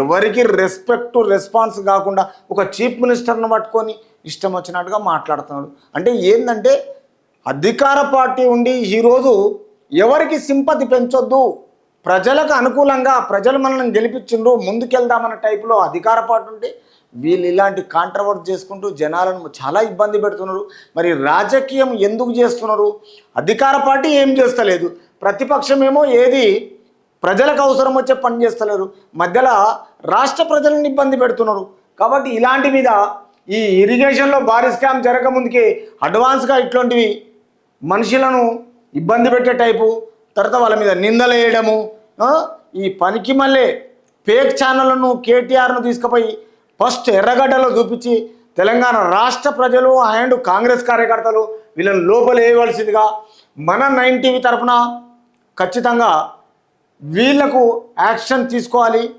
ఎవరికి respect response కాకుండా ఒక చీఫ్ మినిస్టర్ను పట్టుకొని ఇష్టం వచ్చినట్టుగా మాట్లాడుతున్నాడు. అంటే ఏంటంటే అధికార పార్టీ ఉండి ఈరోజు ఎవరికి సింపతి పెంచొద్దు. ప్రజలకు అనుకూలంగా ప్రజలు మనల్ని గెలిపించిండ్రు ముందుకెళ్దామన్న టైపులో అధికార పార్టీ ఉంటే వీళ్ళు ఇలాంటి కాంట్రవర్ట్ చేసుకుంటూ జనాలను చాలా ఇబ్బంది పెడుతున్నారు. మరి రాజకీయం ఎందుకు చేస్తున్నారు? అధికార పార్టీ ఏం చేస్తలేదు. ప్రతిపక్షం ఏమో ఏది ప్రజలకు అవసరం వచ్చే పని చేస్తలేరు. మధ్యలో రాష్ట్ర ప్రజలను ఇబ్బంది పెడుతున్నారు. కాబట్టి ఇలాంటి మీద ఈ ఇరిగేషన్లో భారీ స్కామ్ జరగకముందుకే అడ్వాన్స్గా ఇట్లాంటివి మనుషులను ఇబ్బంది పెట్టే టైపు తర్వాత వాళ్ళ మీద నిందలు వేయడము ఈ పనికి మళ్ళీ ఫేక్ ఛానళ్ళను కేటీఆర్ను తీసుకుపోయి ఫస్ట్ ఎర్రగడ్డలో చూపించి తెలంగాణ రాష్ట్ర ప్రజలు అండ్ కాంగ్రెస్ కార్యకర్తలు వీళ్ళని లోపల వేయవలసిందిగా మన నైన్ టీవీ తరఫున ఖచ్చితంగా వీళ్ళకు యాక్షన్ తీసుకోవాలి.